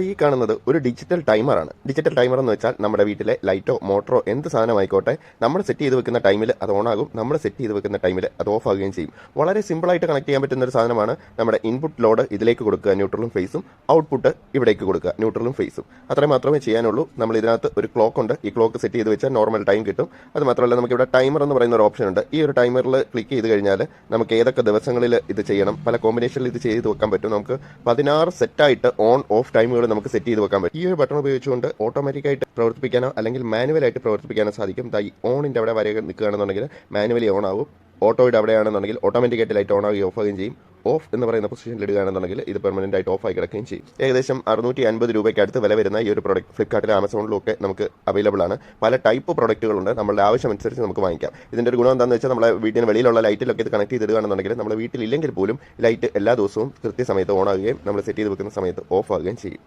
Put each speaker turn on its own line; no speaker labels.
ഈ കാണുന്നത് ഒരു ഡിജിറ്റൽ ടൈമറാണ് ഡിജിറ്റൽ ടൈമർ എന്ന് വെച്ചാൽ നമ്മുടെ വീട്ടിലെ ലൈറ്റോ മോട്ടറോ എന്ത് സാധനമായിക്കോട്ടെ നമ്മൾ സെറ്റ് ചെയ്ത് വെക്കുന്ന ടൈമിൽ അത് ഓൺ ആകും നമ്മൾ സെറ്റ് ചെയ്ത് വെക്കുന്ന ടൈമിൽ അത് ഓഫ് ആകുകയും ചെയ്യും. വളരെ സിമ്പിളായിട്ട് കണക്ട് ചെയ്യാൻ പറ്റുന്ന ഒരു സാധനമാണ് നമ്മുടെ ഇൻപുട്ട് ലോഡ് ഇതിലേക്ക് കൊടുക്കുക ന്യൂട്രലും ഫേസും ഔട്ട്പുട്ട് ഇവിടേക്ക് കൊടുക്കുക ന്യൂട്രലും ഫേസും അത്രയും മാത്രമേ ചെയ്യാനുള്ളൂ. നമ്മൾ ഇതിനകത്ത് ഒരു ക്ലോക്ക് ഉണ്ട്. ഈ ക്ലോക്ക് സെറ്റ് ചെയ്ത് വെച്ചാൽ നോർമൽ ടൈം കിട്ടും. അത് മാത്രമല്ല നമുക്ക് ഇവിടെ ടൈമർ എന്ന് പറയുന്ന ഒരു ഓപ്ഷൻ ഉണ്ട്. ഈ ഒരു ടൈമറിൽ ക്ലിക്ക് ചെയ്ത് കഴിഞ്ഞാൽ നമുക്ക് ഏതൊക്കെ ദിവസങ്ങളിൽ ഇത് ചെയ്യണം പല കോമ്പിനേഷനിൽ ഇത് ചെയ്ത് വെക്കാൻ പറ്റും. നമുക്ക് പതിനാറ് സെറ്റായിട്ട് ഓൺ ഓഫ് ടൈമുകൾ നമുക്ക് സെറ്റ് ചെയ്ത് വെക്കാൻ പറ്റും. ഈ ഒരു ബട്ടൺ ഉപയോഗിച്ചുകൊണ്ട് ഓട്ടോമാറ്റിക്കായിട്ട് പ്രവർത്തിപ്പിക്കാനോ അല്ലെങ്കിൽ മാനുവലായിട്ട് പ്രവർത്തിപ്പിക്കാനോ സാധിക്കും. ഈ ഓണിന്റെ അവിടെ വരെ നിൽക്കുകയാണെന്നുണ്ടെങ്കിൽ മാനുവലി ഓൺ ആവും. ഓട്ടോയുടെ അവിടെയാണെന്നുണ്ടെങ്കിൽ ഓട്ടോമാറ്റിക്കായിട്ട് ലൈറ്റ് ഓൺ ആവുകയും ഓഫ് ആവുകയും ചെയ്യും. ഓഫ് എന്ന് പറയുന്ന പൊസിഷനിൽ ഇടുകയാണെന്നുണ്ടെങ്കിൽ ഇത് പെർമനന്റ് ആയിട്ട് ഓഫ് ആയി കിടക്കുകയും ചെയ്യും. ഏകദേശം അറുന്നൂറ്റി അൻപത് രൂപയ്ക്ക് അടുത്ത് വില വരുന്ന ഈ ഒരു പ്രോഡക്റ്റ് ഫ്ലിപ്കാർട്ടിലും ആമസോണിലും ഒക്കെ നമുക്ക് അവൈലബിൾ ആണ്. പല ടൈപ്പ് പ്രോഡക്റ്റുകളുണ്ട് നമ്മുടെ ആവശ്യമനുസരിച്ച് നമുക്ക് വാങ്ങിക്കാം. ഇതിന്റെ ഒരു ഗുണം എന്താണെന്ന് വെച്ചാൽ നമ്മളെ വീട്ടിന് വെളിയിലുള്ള ലൈറ്റിലൊക്കെ ഇത് കണക്ട് ചെയ്തിടുകയാണെന്നുണ്ടെങ്കിൽ നമ്മുടെ വീട്ടിലില്ലെങ്കിൽ പോലും ലൈറ്റ് എല്ലാ ദിവസവും കൃത്യസമയത്ത് ഓൺ ആകുകയും നമ്മൾ സെറ്റ് ചെയ്ത് വെക്കുന്ന സമയത്ത് ഓഫ് ആകുകയും ചെയ്യും.